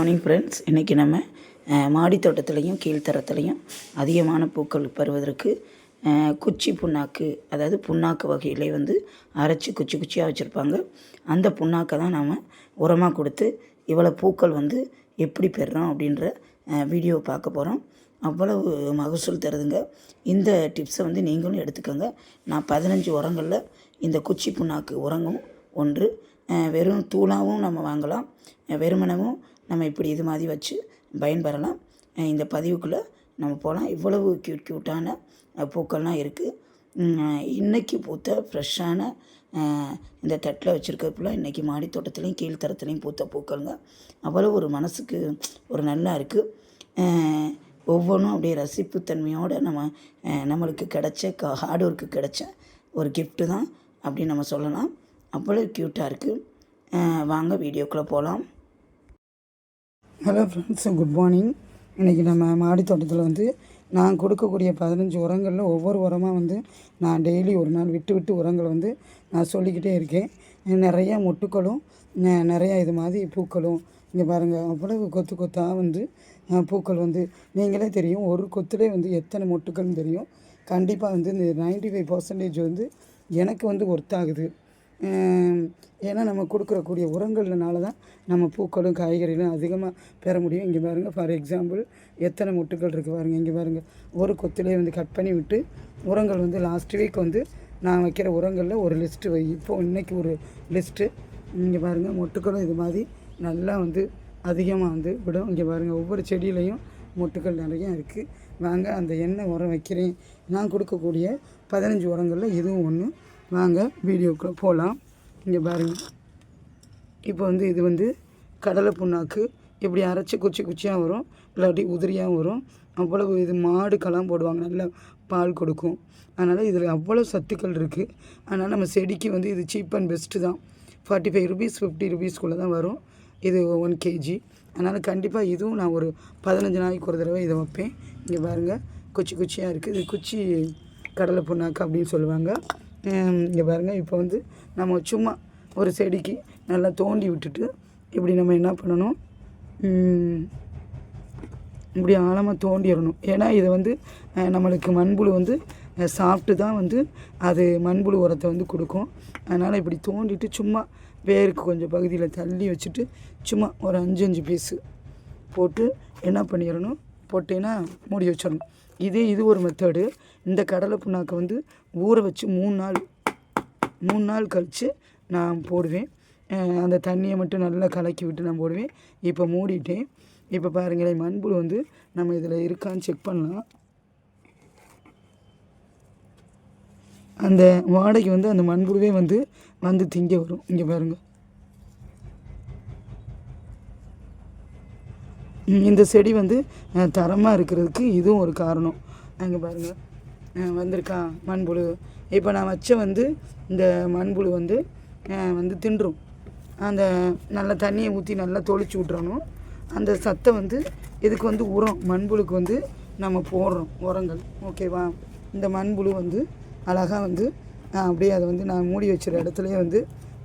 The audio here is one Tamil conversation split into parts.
மார்னிங் ஃப்ரெண்ட்ஸ் இன்றைக்கி நம்ம அஹ், மாடி தோட்டத்துலேயும் கீழ்த்தரத்துலேயும் அதிகமான பூக்கள் பெறுவதற்கு குச்சி புண்ணாக்கு அதாவது புண்ணாக்கு வகையிலே வந்து அரைச்சி குச்சி குச்சியாக வச்சுருப்பாங்க. அந்த புண்ணாக்கை தான் நாம் உரமாக கொடுத்து இவ்வளோ பூக்கள் வந்து எப்படி பெறுறோம் அப்படின்ற வீடியோவை பார்க்க போகிறோம் அவ்வளவு மகசூல் தருதுங்க. இந்த டிப்ஸை வந்து நீங்களும் எடுத்துக்கோங்க. நான் பதினஞ்சு உரங்களில் இந்த குச்சி புண்ணாக்கு உரங்கும் ஒன்று. வெறும் தூளாகவும் நம்ம வாங்கலாம். வெறுமனமும் வெறுமனவும் நம்ம இப்படி இது மாதிரி வச்சு பயன்பெறலாம் இந்த பதிவுக்குள்ளே நம்ம போகலாம் இவ்வளவு க்யூட் க்யூட்டான பூக்கள்லாம் இருக்குது இன்றைக்கி பூத்த ஃப்ரெஷ்ஷான இந்த தட்டில் வச்சுருக்கப்புல இன்றைக்கி மாடி தோட்டத்துலேயும் கீழ்த்தரத்துலேயும் பூத்த பூக்கள்ங்க. அவ்வளோ ஒரு மனசுக்கு ஒரு நல்லா இருக்குது ஒவ்வொன்றும் அப்படியே ரசிப்புத்தன்மையோடு நம்ம நம்மளுக்கு கிடைச்ச க ஹார்ட் ஒர்க்கு கிடைச்ச ஒரு கிஃப்ட்டு தான் அப்படின்னு நம்ம சொல்லலாம். அவ்வளோ க்யூட்டாக இருக்குது வாங்க வீடியோக்குள்ளே போகலாம் ஹலோ ஃப்ரெண்ட்ஸ் குட் மார்னிங் இன்றைக்கி நம்ம மாடி தோட்டத்தில் வந்து நான் கொடுக்கக்கூடிய பதினஞ்சு உரங்களில் ஒவ்வொரு உரமாக வந்து நான் டெய்லி ஒரு நாள் விட்டு விட்டு உரங்களை வந்து நான் சொல்லிக்கிட்டே இருக்கேன். நிறையா மொட்டுக்களும் நிறையா இது மாதிரி பூக்களும் இங்கே பாருங்கள் அவ்வளவு கொத்து கொத்தாக வந்து பூக்கள் வந்து நீங்களே தெரியும் ஒரு கொத்துலேயே வந்து எத்தனை மொட்டுக்கள்னு தெரியும். கண்டிப்பாக வந்து இந்த நைன்டி ஃபைவ் பர்சன்டேஜ் வந்து எனக்கு வந்து ஒர்த் ஆகுது. ஏன்னா நம்ம கொடுக்குறக்கூடிய உரங்கள்னால தான் நம்ம பூக்களும் காய்கறிகளும் அதிகமாக பெற முடியும். இங்கே பாருங்கள் ஃபார் எக்ஸாம்பிள் எத்தனை முட்டுகள் இருக்குது பாருங்கள் இங்கே பாருங்கள் ஒரு கொத்திலே வந்து கட் பண்ணி விட்டு உரங்கள் வந்து லாஸ்ட் வீக் வந்து நான் வைக்கிற உரங்களில் ஒரு லிஸ்ட்டு வை இப்போ இன்றைக்கி ஒரு லிஸ்ட்டு இங்கே பாருங்கள் மொட்டுக்களும் இது மாதிரி நல்லா வந்து அதிகமாக வந்து விடும். இங்கே பாருங்கள் ஒவ்வொரு செடியிலையும் மொட்டுக்கள் நிறையா இருக்குது வாங்க அந்த எண்ணெய் உரம் வைக்கிறேன். நான் கொடுக்கக்கூடிய பதினஞ்சு உரங்களில் இதுவும் ஒன்று வாங்க வீடியோக்குள்ளே போகலாம் இங்கே பாருங்கள் இப்போ வந்து இது வந்து கடலை புண்ணாக்கு. இப்படி அரைச்சி குச்சி குச்சியாக வரும் இல்லாட்டி உதிரியாகவும் வரும். அவ்வளவு இது மாடுக்கெல்லாம் போடுவாங்க நல்லா பால் கொடுக்கும். அதனால் இதில் அவ்வளோ சத்துக்கள் இருக்குது அதனால் நம்ம செடிக்கு வந்து இது சீப் அண்ட் பெஸ்ட்டு தான். ஃபார்ட்டி ஃபைவ் ருபீஸ் ஃபிஃப்டி ருபீஸ்க்குள்ளே தான் வரும். இது ஒன் கேஜி அதனால் கண்டிப்பாக இதுவும் நான் ஒரு பதினஞ்சு நாளைக்கு ஒரு தடவை இதை வைப்பேன். இங்கே பாருங்கள் குச்சி குச்சியாக இருக்குது இது குச்சி கடலை புண்ணாக்கு அப்படின்னு சொல்லுவாங்க. இங்கே பாருங்கள் இப்போ வந்து நம்ம சும்மா ஒரு செடிக்கு நல்லா தோண்டி விட்டுட்டு இப்படி நம்ம என்ன பண்ணணும்? இப்படி ஆழமாக தோண்டிடணும். ஏன்னா இதை வந்து நம்மளுக்கு மண்புழு வந்து சாப்பிட்டு தான் வந்து அது மண்புழு உரத்தை வந்து கொடுக்கும். அதனால் இப்படி தோண்டிட்டு சும்மா வேருக்கு கொஞ்சம் பகுதியில் தள்ளி வச்சுட்டு சும்மா ஒரு அஞ்சு அஞ்சு பீஸு போட்டு என்ன பண்ணிடணும்? போட்டேன்னா மூடி வச்சிடணும். இதே இது ஒரு மெத்தடு இந்த கடலை புண்ணாக்கை வந்து ஊற வச்சு மூணு நாள் மூணு நாள் கழித்து நான் போடுவேன். அந்த தண்ணியை மட்டும் நல்லா கலக்கி விட்டு நான் போடுவேன். இப்போ மூடிட்டேன். இப்போ பாருங்களேன் மண்புழு வந்து நம்ம இதில் இருக்கான்னு செக் பண்ணலாம். அந்த வாடகை வந்து அந்த மண்புழுவே வந்து வந்து திங்க வரும். இங்கே பாருங்கள் இந்த செடி வந்து தரமாக இருக்கிறதுக்கு இதுவும் ஒரு காரணம். அங்கே பாருங்கள் வந்திருக்கா மண்புழு. இப்போ நான் வச்ச வந்து இந்த மண்புழு வந்து வந்து தின்றும். அந்த நல்ல தண்ணியை ஊற்றி நல்லா தொளிச்சு விட்றணும் அந்த சத்தை வந்து இதுக்கு வந்து உரம் மண்புழுக்கு வந்து நம்ம போடுறோம் உரங்கள். ஓகேவா இந்த மண்புழு வந்து அழகாக வந்து அப்படியே அதை வந்து நான் மூடி வச்சுற இடத்துலையே வந்து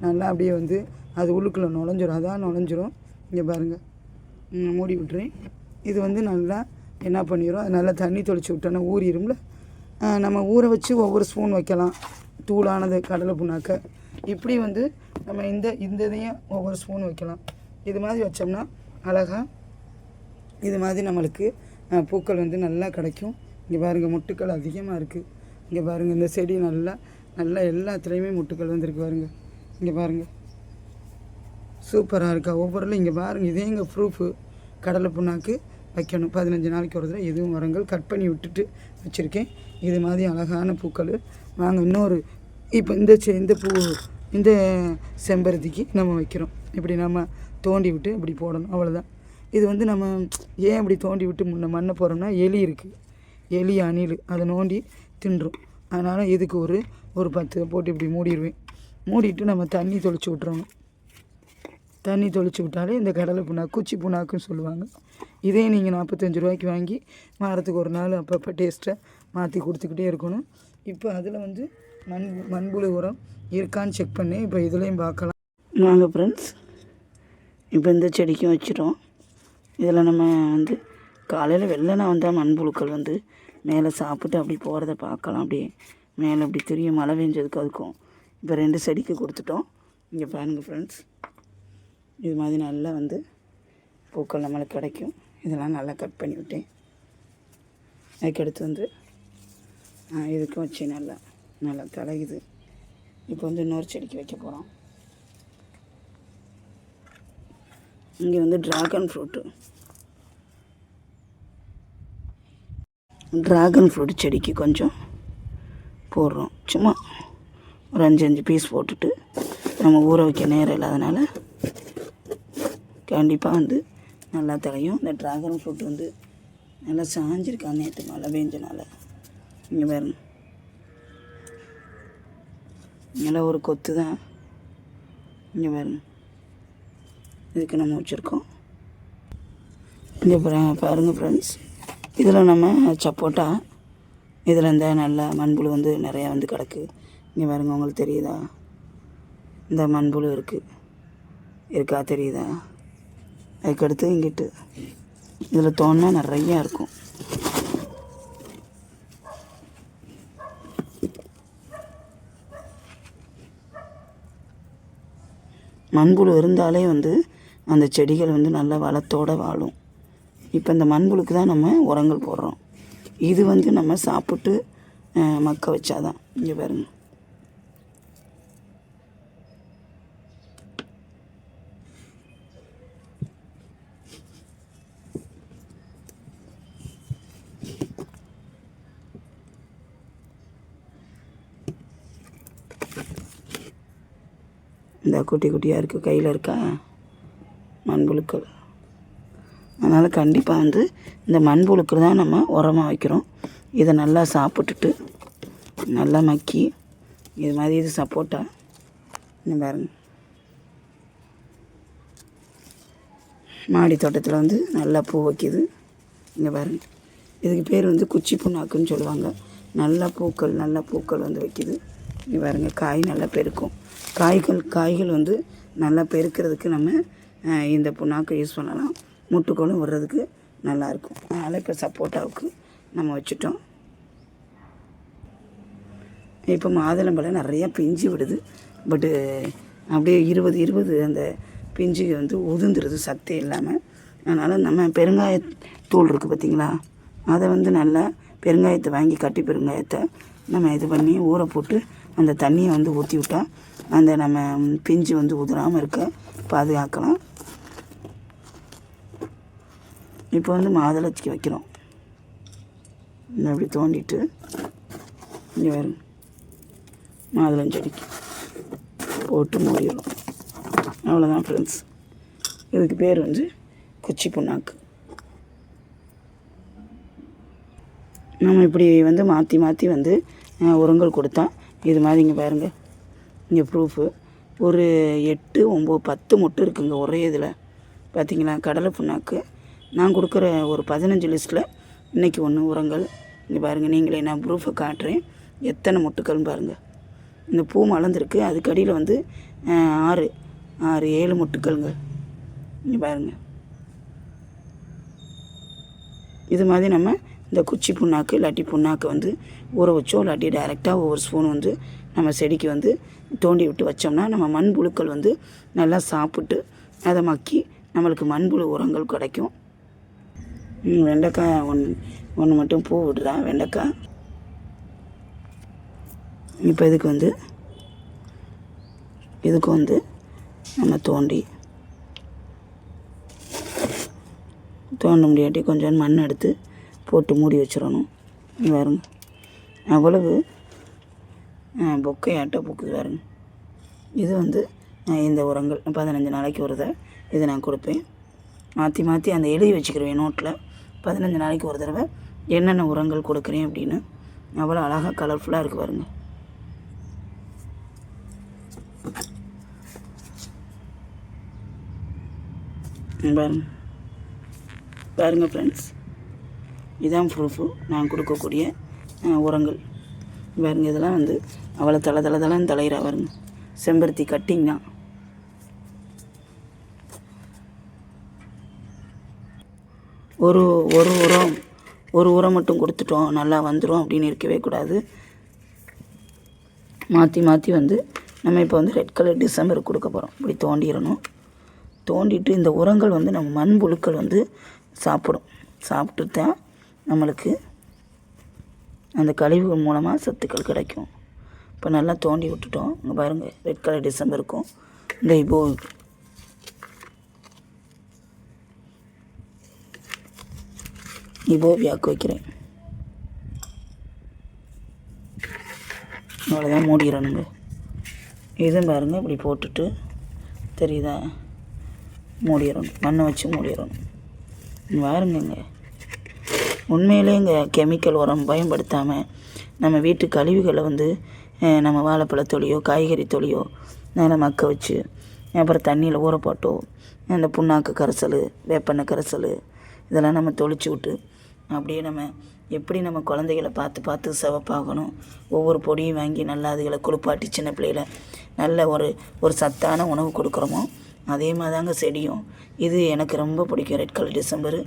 நல்லா அப்படியே வந்து அது உள்ளுக்குள்ளே நுழைஞ்சிரும். அதான் நுழைஞ்சிரும். இங்கே பாருங்கள் மூடி விட்டுறேன். இது வந்து நல்லா என்ன பண்ணிடும் அது நல்லா தண்ணி தொளிச்சு விட்டோன்னா ஊறிடும்ல நம்ம ஊற வச்சு ஒவ்வொரு ஸ்பூன் வைக்கலாம். தூளானது கடலை புண்ணாக்க. இப்படி வந்து நம்ம இந்த இந்த இதையும் ஒவ்வொரு ஸ்பூன் வைக்கலாம். இது மாதிரி வச்சோம்னா அழகாக இது மாதிரி நம்மளுக்கு பூக்கள் வந்து நல்லா கிடைக்கும். இங்கே பாருங்கள் முட்டுக்கள் அதிகமாக இருக்குது இங்கே பாருங்கள் இந்த செடி நல்லா நல்லா எல்லாத்துலேயுமே முட்டுக்கள் வந்திருக்கு பாருங்கள் இங்கே பாருங்கள் சூப்பராக இருக்கா? ஒவ்வொருலும் இங்கே பாருங்கள் இதே எங்கள் ப்ரூஃபு கடலை புண்ணாக்கு வைக்கணும். பதினஞ்சு நாளைக்கு ஒரு தடவை எதுவும் மரங்கள் கட் பண்ணி விட்டுட்டு வச்சுருக்கேன். இது மாதிரி அழகான பூக்கள். நாங்கள் இன்னொரு இப்போ இந்த செ- இந்த பூ இந்த செம்பருத்திக்கு நம்ம வைக்கிறோம். இப்படி நம்ம தோண்டி விட்டு இப்படி போடணும். அவ்வளோதான் இது வந்து நம்ம ஏன் இப்படி தோண்டி விட்டு முன்ன மண்ணை போகிறோம்னா எலி இருக்குது எலி அணில் அதை நோண்டி தின்றும். அதனால் இதுக்கு ஒரு ஒரு பத்து போட்டு இப்படி மூடிடுவேன். மூடிட்டு நம்ம தண்ணி தொளிச்சு விட்றணும் தண்ணி தொளிச்சு விட்டாலே இந்த கடலை புண்ணாக்கு குச்சி புண்ணாக்குன்னு சொல்லுவாங்க. இதே நீங்கள் நாற்பத்தஞ்சு ரூபாய்க்கு வாங்கி வாரத்துக்கு ஒரு நாள் அப்பப்போ டேஸ்ட்டை மாற்றி கொடுத்துக்கிட்டே இருக்கணும். இப்போ அதில் வந்து மண் மண்புழு உரம் இருக்கான்னு செக் பண்ணி. இப்போ இதுலேயும் பார்க்கலாம் வாங்க ஃப்ரெண்ட்ஸ் இப்போ இந்த செடிக்கும் வச்சிட்டோம். இதில் நம்ம வந்து காலையில் வெள்ளனா வந்தால் மண்புழுக்கள் வந்து மேலே சாப்பிட்டு அப்படி போகிறத பார்க்கலாம். அப்படியே மேலே அப்படி தெரியும் மழை பெஞ்சதுக்கு அதுக்கும். இப்போ ரெண்டு செடிக்கு கொடுத்துட்டோம். இங்கே பாருங்கள் ஃப்ரெண்ட்ஸ் இது மாதிரி நல்லா வந்து பூக்கள் நம்மளுக்கு கிடைக்கும். இதெல்லாம் நல்லா கட் பண்ணி விட்டேன் அதுக்கடுத்து வந்து இதுக்கும் வச்சு நல்லா நல்லா தலையுது இப்போ வந்து இன்னொரு செடிக்கு வைக்க போகிறோம் இங்கே வந்து ட்ராகன் ஃப்ரூட்டு ட்ராகன் ஃப்ரூட் செடிக்கு கொஞ்சம் போடுறோம். சும்மா ஒரு அஞ்சு அஞ்சு பீஸ் போட்டுட்டு நம்ம ஊற வைக்க நேரம் இல்லாதனால கண்டிப்பாக வந்து நல்லா தலையும் இந்த ட்ராகன் ஃப்ரூட் வந்து நல்லா சாஞ்சிருக்கான் நேற்று மழை பெஞ்சனால. இங்கே பாருங்க. நல்லா ஒரு கொத்து தான். இங்கே பாருங்க. இதுக்கு நம்ம வச்சுருக்கோம். இங்கே பாருங்கள் ஃப்ரெண்ட்ஸ் இதில் நம்ம சப்போட்டா. இதில் இந்த நல்ல மண்புழு வந்து நிறையா வந்து கிடக்கு. இங்கே பாருங்க உங்களுக்கு தெரியுதா? இந்த மண்புழு இருக்குது இருக்கா தெரியுதா? அதுக்கடுத்து இங்கிட்டு. இதில் தோணுனா நிறையா இருக்கும். மண்புழு இருந்தாலே வந்து அந்த செடிகள் வந்து நல்ல வளத்தோடு வாழும். இப்போ இந்த மண்புழுக்கு தான் நம்ம உரங்கள் போடுறோம். இது வந்து நம்ம சாப்பிட்டு மக்க வச்சாதான். இங்கே பாருங்கள் இந்த குட்டி குட்டியாக இருக்குது கையில் இருக்கா? மண்புழுக்கள் அதனால் கண்டிப்பாக வந்து இந்த மண்புழுக்கள் தான் நம்ம உரமாக வைக்கிறோம். இதை நல்லா சாப்பிட்டுட்டு நல்லா மக்கி இது மாதிரி இது சப்போட்டா இன்னும் பாருங்க. மாடி தோட்டத்தில் வந்து நல்லா பூ வைக்கிது. இங்கே பாருங்க. இதுக்கு பேர் வந்து குச்சி புண்ணாக்குன்னு சொல்லுவாங்க. நல்லா பூக்கள் நல்லா பூக்கள் வந்து வைக்கிது. இங்கே பாருங்கள் காய் நல்லா பெருக்கும். காய்கள் காய்கள் வந்து நல்லா பெருக்கிறதுக்கு நம்ம இந்த புண்ணாக்கை யூஸ் பண்ணலாம். முட்டுக்கோளும் வர்றதுக்கு நல்லாயிருக்கும் அதனால் இப்போ சப்போட்டாவுக்கு நம்ம வச்சுட்டோம். இப்போ மாதுளம்பழம் நிறையா பிஞ்சு விடுது. பட்டு அப்படியே இருபது இருபது அந்த பிஞ்சு வந்து உதிர்ந்துருது சத்தே இல்லாமல் அதனால் நம்ம பெருங்காய தூள் இருக்குது பார்த்தீங்களா அதை வந்து நல்லா பெருங்காயத்தை வாங்கி கட்டி பெருங்காயத்தை நம்ம இது பண்ணி ஊற போட்டு அந்த தண்ணியை வந்து ஊற்றி விட்டா அந்த நம்ம பிஞ்சு வந்து உதிராமல் இருக்க பாதுகாக்கலாம். இப்போ வந்து மாதுளச்சிக்கு வைக்கிறோம். இந்த அப்படி தோண்டிட்டு இங்கே வரும் மாதுளஞ்செடிக்கு போட்டு மூடிடும் அவ்வளோதான் ஃப்ரெண்ட்ஸ் இதுக்கு பேர் வந்து குச்சி புண்ணாக்கு. நம்ம இப்படி வந்து மாற்றி மாற்றி வந்து உரங்கள் கொடுத்தா இது மாதிரி இங்கே பாருங்கள் இங்கே ப்ரூஃபு ஒரு எட்டு ஒம்பது பத்து மொட்டு இருக்குங்க ஒரே இதில். பார்த்தீங்களா கடலை புண்ணாக்கு. நான் கொடுக்குற ஒரு பதினஞ்சு லிஸ்ட்டில் இன்றைக்கி ஒன்று உரங்கள். இங்கே பாருங்கள் நீங்களே நான் ப்ரூஃபை காட்டுறேன். எத்தனை மொட்டுக்கள்னு பாருங்கள் இந்த பூ மலர்ந்துருக்கு. அதுக்கு அடியில் வந்து ஆறு. ஆறு ஏழு மொட்டுக்கள்ங்க. இங்கே பாருங்கள் இது மாதிரி நம்ம இந்த குச்சி புண்ணாக்கு இல்லாட்டி புண்ணாக்கு வந்து ஊற வச்சோ இல்லாட்டி டைரெக்டாக ஒவ்வொரு ஸ்பூன் வந்து நம்ம செடிக்கு வந்து தோண்டி விட்டு வச்சோம்னா நம்ம மண்புழுக்கள் வந்து நல்லா சாப்பிட்டு அதை மக்கி நம்மளுக்கு மண்புழு உரங்கள் கிடைக்கும். வெண்டைக்காய் ஒன்று ஒன்று மட்டும் பூ விடுறா வெண்டைக்காய். இப்போ இதுக்கு வந்து இதுக்கு வந்து நம்ம தோண்டி தோண்ட முடியாட்டி கொஞ்சம் மண் எடுத்து போட்டு மூடி வச்சிடணும். வேறு அவ்வளவு பொக்கையாட்ட புக்கு பாருங்க இது வந்து இந்த உரங்கள். பதினஞ்சு நாளைக்கு ஒரு தடவை இதை நான் கொடுப்பேன். மாற்றி மாற்றி அந்த எழுதி வச்சுக்கிருவேன் நோட்டில் பதினஞ்சு நாளைக்கு ஒரு தடவை என்னென்ன உரங்கள் கொடுக்குறேன் அப்படின்னு. அவ்வளோ அழகாக கலர்ஃபுல்லாக இருக்குது பாருங்க. இங்க பாருங்க பாருங்கள் ஃப்ரெண்ட்ஸ் இதான் ப்ரூஃபு நான் கொடுக்கக்கூடிய உரங்கள். பாருங்க இதெல்லாம் வந்து அவ்வளோ தலை தலை தலைன்னு தலையிறா வருங்க செம்பருத்தி கட்டிங் தான் ஒரு ஒரு உரம் ஒரு உரம் மட்டும் கொடுத்துட்டோம். நல்லா வந்துடும் அப்படின்னு இருக்கவே கூடாது. மாற்றி மாற்றி வந்து நம்ம இப்போ வந்து ரெட் கலர் டிசம்பர் கொடுக்க போகிறோம் இப்படி தோண்டிடணும். தோண்டிட்டு இந்த உரங்கள் வந்து நம்ம மண்புழுக்கள் வந்து சாப்பிடும். சாப்பிட்டு தான் நம்மளுக்கு அந்த கழிவுகள் மூலமாக சத்துக்கள் கிடைக்கும். இப்போ நல்லா தோண்டி விட்டுட்டோம். இங்கே பாருங்கள் ரெட் கலர் டிசம்பர் இருக்கும். இந்த இப்போ இபோவியாக்கு வைக்கிறேன். அவ்வளோதான் மூடிடணுங்க. இதுவும் பாருங்கள் இப்படி போட்டுட்டு தெரியுதா? மூடிடணும் மண்ணை வச்சு மூடிடணும். பாருங்கங்க. உண்மையிலே இங்கே கெமிக்கல் உரம் பயன்படுத்தாமல் நம்ம வீட்டு கழிவுகளை வந்து நம்ம வாழைப்பழத்தொலியோ காய்கறி தொழியோ நல்லா மக்க வச்சு அப்புறம் தண்ணியில் ஊற போட்டோ அந்த புண்ணாக்கு கரைசல் வேப்பெண்ணெய் கரைசல் இதெல்லாம் நம்ம தொளிச்சு விட்டு அப்படியே நம்ம எப்படி நம்ம குழந்தைகளை பார்த்து பார்த்து சிவப்பாகணும். ஒவ்வொரு பொடியும் வாங்கி நல்லா அதுகளை குளிப்பாட்டி சின்ன பிள்ளைகளை நல்ல ஒரு ஒரு சத்தான உணவு கொடுக்குறோமோ அதே மாதிரி தாங்க செடியும். இது எனக்கு ரொம்ப பிடிக்கும் ரெட் கலர் டிசம்பரு.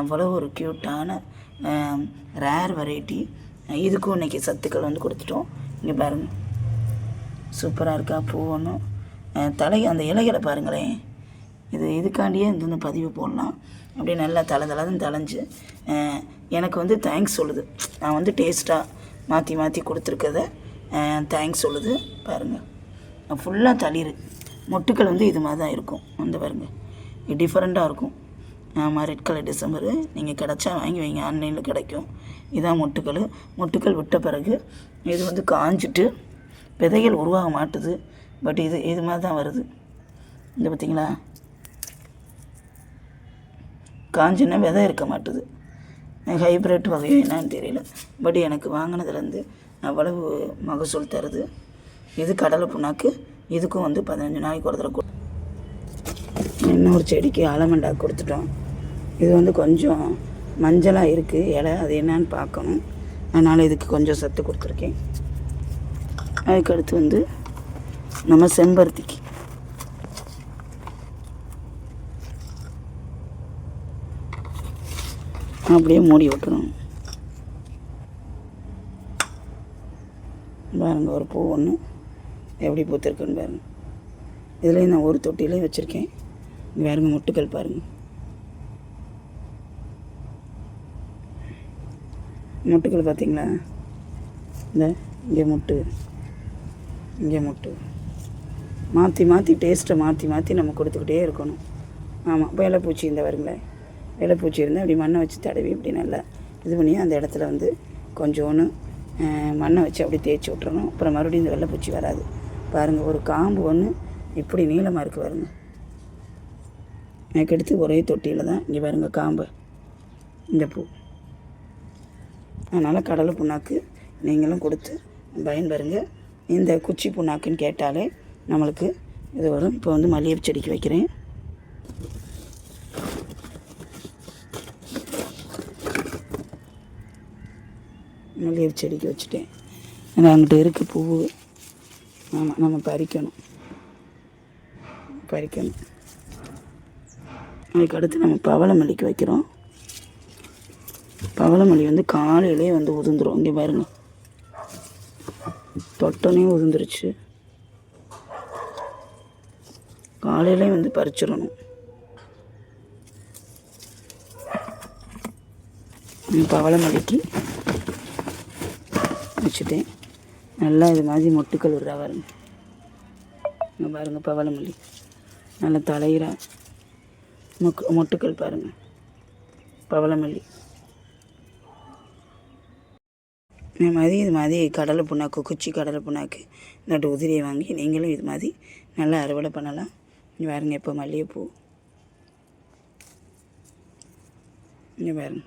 அவ்வளோ ஒரு க்யூட்டான ரேர் வெரைட்டி இதுக்கும் இன்றைக்கி சத்துக்கள் வந்து கொடுத்துட்டோம். இங்கே பாருங்கள் சூப்பராக இருக்கா பூ ஒன்றும் தலை அந்த இலைகளை பாருங்களேன். இது இதுக்காண்டியே இந்த பதிவு போடலாம். அப்படியே நல்லா தலை தலைதான் தலைஞ்சு எனக்கு வந்து தேங்க்ஸ் சொல்லுது. நான் வந்து டேஸ்ட்டாக மாற்றி மாற்றி கொடுத்துருக்கத தேங்க்ஸ் சொல்லுது. பாருங்கள் ஃபுல்லாக தளிர். மொட்டுக்கள் வந்து இது மாதிரி தான் இருக்கும். வந்து பாருங்கள் இது டிஃப்ரெண்ட்டாக இருக்கும். ஆமாம் ரெட் கலர் டிசம்பரு. நீங்கள் கிடச்சா வாங்கி வைங்க. ஆன்லைனில் கிடைக்கும். இதான் மொட்டுக்கள். மொட்டுக்கள் விட்ட பிறகு இது வந்து காஞ்சிட்டு விதைகள் உருவாக மாட்டுது. பட் இது இது மாதிரி தான் வருது. இந்த பார்த்தீங்களா காஞ்சின்னா விதை இருக்க மாட்டுது. ஹைப்ரிட் வகையோ என்னன்னு தெரியல. பட் எனக்கு வாங்கினதுலேருந்து அவ்வளவு மகசூல் தருது. இது கடலை புண்ணாக்கு. இதுக்கும் வந்து பதினஞ்சு நாளைக்கு ஒரு தடவை கொடு- இன்னொரு செடிக்கு ஆலமண்டா கொடுத்துட்டோம். இது வந்து கொஞ்சம் மஞ்சளாக இருக்குது இலை அது என்னன்னு பார்க்கணும். அதனால் இதுக்கு கொஞ்சம் சத்து கொடுத்துருக்கேன். அதுக்கடுத்து வந்து நம்ம செம்பருத்திக்கு. அப்படியே மூடி விட்டுறணும். பாருங்க ஒரு பூ ஒன்று எப்படி பூத்திருக்குன்னு பாருங்க. இதுலேயும் நான் ஒரு தொட்டிலையும் வச்சுருக்கேன். வேறுங்க முட்டுக்கள் பாருங்கள் முட்டுக்கள் பார்த்தீங்களா? இந்த இங்கே முட்டு. இங்கே முட்டு. மாற்றி மாற்றி டேஸ்ட்டை மாற்றி மாற்றி நம்ம கொடுத்துக்கிட்டே இருக்கணும். ஆமாம் வேலைப்பூச்சி இந்த வருங்களேன் வேலைப்பூச்சி இருந்தால் அப்படி மண்ணை வச்சு தடவி இப்படி நல்லா இது பண்ணி அந்த இடத்துல வந்து கொஞ்சோன்னு மண்ணை வச்சு அப்படி தேய்ச்சி விட்றணும் அப்புறம் மறுபடியும் இந்த வெள்ளைப்பூச்சி வராது. பாருங்கள் ஒரு காம்பு ஒன்று இப்படி நீளமாக இருக்குது பாருங்க. எனக்கு எடுத்து ஒரே தொட்டியில் தான் இங்கே பாருங்கள் காம்பு. இந்த பூ. அதனால் கடலை புண்ணாக்கு நீங்களும் கொடுத்து பயன்பெறுங்க. இந்த குச்சி புண்ணாக்குன்னு கேட்டாலே நம்மளுக்கு இது வரும் இப்போ வந்து மல்லிகைப்பூ செடிக்கு வைக்கிறேன். மல்லிகைப்பூ செடிக்கு வச்சுட்டேன். அது அங்கிட்ட இருக்குது பூ. ஆமாம் நம்ம பறிக்கணும். பறிக்கணும். அதுக்கு அடுத்து நம்ம பவளமல்லிக்கு வைக்கிறோம். பவளமல்லி வந்து காலையிலே வந்து உதிர்ந்துரும். இங்கே பாருங்க. தொட்டனே உதிர்ந்துருச்சு. காலையிலே வந்து பறிச்சிடணும். பவளமல்லிக்கு வச்சுட்டேன். நல்லா இது மாதிரி மொட்டுக்கள் விடுறா பாருங்க. இங்கே பாருங்க பவளமல்லி. நல்லா தலையிறா. மொக்கு மொட்டுக்கள் பாருங்க. பவளமல்லி. இந்த மாதிரி இது மாதிரி கடலை புண்ணாக்கு குச்சி கடலை புண்ணாக்கு நட்டு உதிரியை வாங்கி நீங்களும் இது மாதிரி நல்லா அறுவடை பண்ணலாம். இங்கே பாருங்க இப்போ மல்லிகைப்பூ. இங்கே பாருங்க.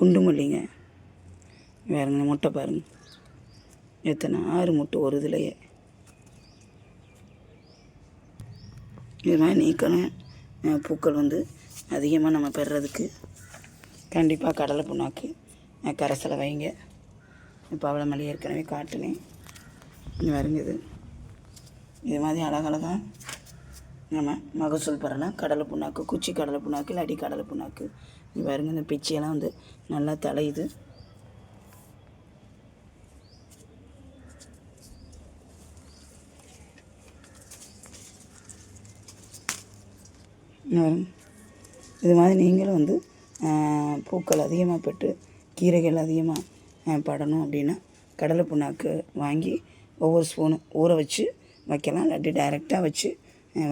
குண்டு மல்லிங்க. இங்க பாருங்க முட்டை பாருங்க. எத்தனை ஆறு முட்டை ஒரு இதுலையே. இது மாதிரி நீக்கணும். பூக்கள் வந்து அதிகமாக நம்ம பெறுறதுக்கு கண்டிப்பாக கடலை புண்ணாக்கு. கரைசலை வைங்க. இப்போ அவ்வளோ மல்லி ஏற்கனவே காட்டினேன். இது வருங்குது இது. மாதிரி அழகழகாக நம்ம மகசூல் பெறலாம் கடலை புண்ணாக்கு குச்சி கடலை புண்ணாக்கு அடி கடலை புண்ணாக்கு. இது பாருங்க இந்த பிச்சியெல்லாம் வந்து நல்லா தலையுது இது மாதிரி நீங்களும் வந்து பூக்கள் அதிகமாக பெற்று கீரைகள் அதிகமாக படணும் அப்படின்னா கடலை புண்ணாக்கு வாங்கி ஒவ்வொரு ஸ்பூனு ஊற வச்சு வைக்கலாம். இல்லாட்டி டைரெக்டாக வச்சு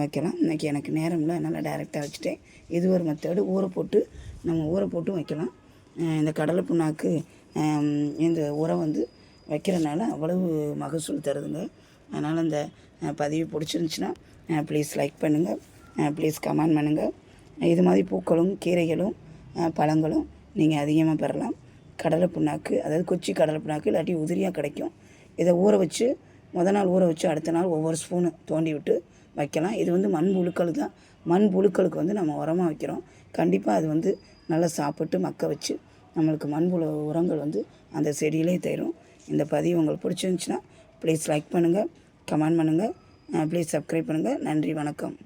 வைக்கலாம். இன்றைக்கி எனக்கு நேரம் இல்லை அதனால் டைரெக்டாக வச்சுட்டேன். இது ஒரு மெத்தேடு ஊற போட்டு நம்ம ஊற போட்டும் வைக்கலாம். இந்த கடலை புண்ணாக்கு இந்த உரம் வந்து வைக்கிறனால அவ்வளவு மகசூல் தருதுங்க. அதனால் இந்த பதிவு பிடிச்சிருந்துச்சின்னா ப்ளீஸ் லைக் பண்ணுங்கள் ப்ளீஸ் கமெண்ட் பண்ணுங்கள் இது மாதிரி பூக்களும் கீரைகளும் பழங்களும் நீங்கள் அதிகமாக பெறலாம். கடலை புண்ணாக்கு அதாவது கொச்சி கடலை புண்ணாக்கு இல்லாட்டி உதிரியாக கிடைக்கும். இதை ஊற வச்சு முத நாள் ஊற வச்சு அடுத்த நாள் ஒவ்வொரு ஸ்பூனு தோண்டி விட்டு வைக்கலாம். இது வந்து மண் புழுக்கள் தான். மண் புழுக்களுக்கு வந்து நம்ம உரமாக வைக்கிறோம். கண்டிப்பாக அது வந்து நல்லா சாப்பிட்டு மக்க வச்சு நம்மளுக்கு மண்புழு உரங்கள் வந்து அந்த செடியிலே தரும். இந்த பதிவு உங்களுக்கு பிடிச்சிருந்துச்சின்னா ப்ளீஸ் லைக் பண்ணுங்கள் கமெண்ட் பண்ணுங்கள் ப்ளீஸ் சப்ஸ்கிரைப் பண்ணுங்கள் நன்றி வணக்கம்.